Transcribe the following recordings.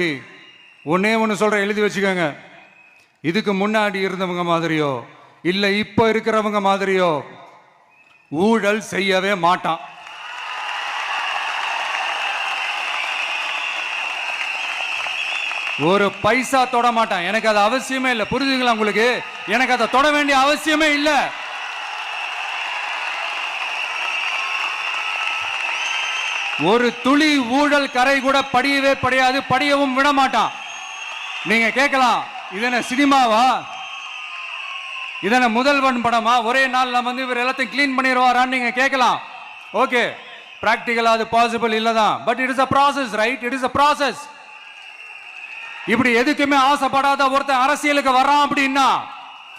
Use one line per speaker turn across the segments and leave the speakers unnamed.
ஒன்னே ஒன்று சொல்ற எழுதி வச்சுக்கோங்க. இதுக்கு முன்னாடி இருந்தவங்க மாதிரியோ இல்லை இப்போ இருக்கிறவங்க மாதிரியோ ஊழல் செய்யவே மாட்டான். ஒரு பைசா தொட மாட்டான். எனக்கு அது அவசியமே இல்லை. புரியுதுங்களா உங்களுக்கு? எனக்கு அதை தொட வேண்டிய அவசியமே இல்லை. ஒரு துளி ஊழல் கரை கூட படியவே படியாது படியவும் விட மாட்டான் நீங்க கேட்கலாம் இது சினிமாவா? இதனை முதல்வன் படமா? ஒரே நாள்ல வந்து இவர் எல்லாத்தையும் க்ளீன் பண்ணிடுவாரான்னு நீங்க கேட்கலாம். ஓகே பிராக்டிக்கலா அது பாசிபிள் இல்லதான். But it is a process right it is a process இப்படி எதுக்குமே ஆசைப்படாத ஒருத்தன் அரசியலுக்கு வர்றான் அப்படின்னா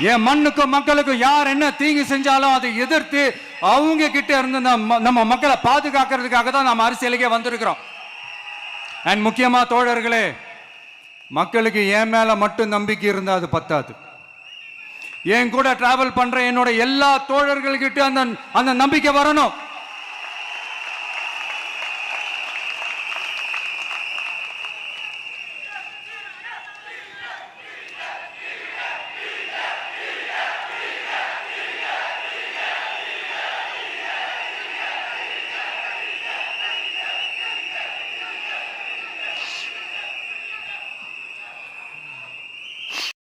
என் மண்ணுக்கும் மக்களுக்கும் யார் என்ன தீங்கு செஞ்சாலும் அதை எதிர்த்து அவங்க கிட்ட இருந்து நம்ம நம்ம மக்களை பாதுகாக்கிறதுக்காக தான் நம்ம அரசியலுக்கே வந்திருக்கிறோம். அண்ட் முக்கியமா தோழர்களே மக்களுக்கு என் மேல மட்டும் நம்பிக்கை இருந்தால் அது பத்தாது. என் கூட டிராவல் பண்ற என்னோட எல்லா தோழர்கள்கிட்ட அந்த அந்த நம்பிக்கை வரணும்.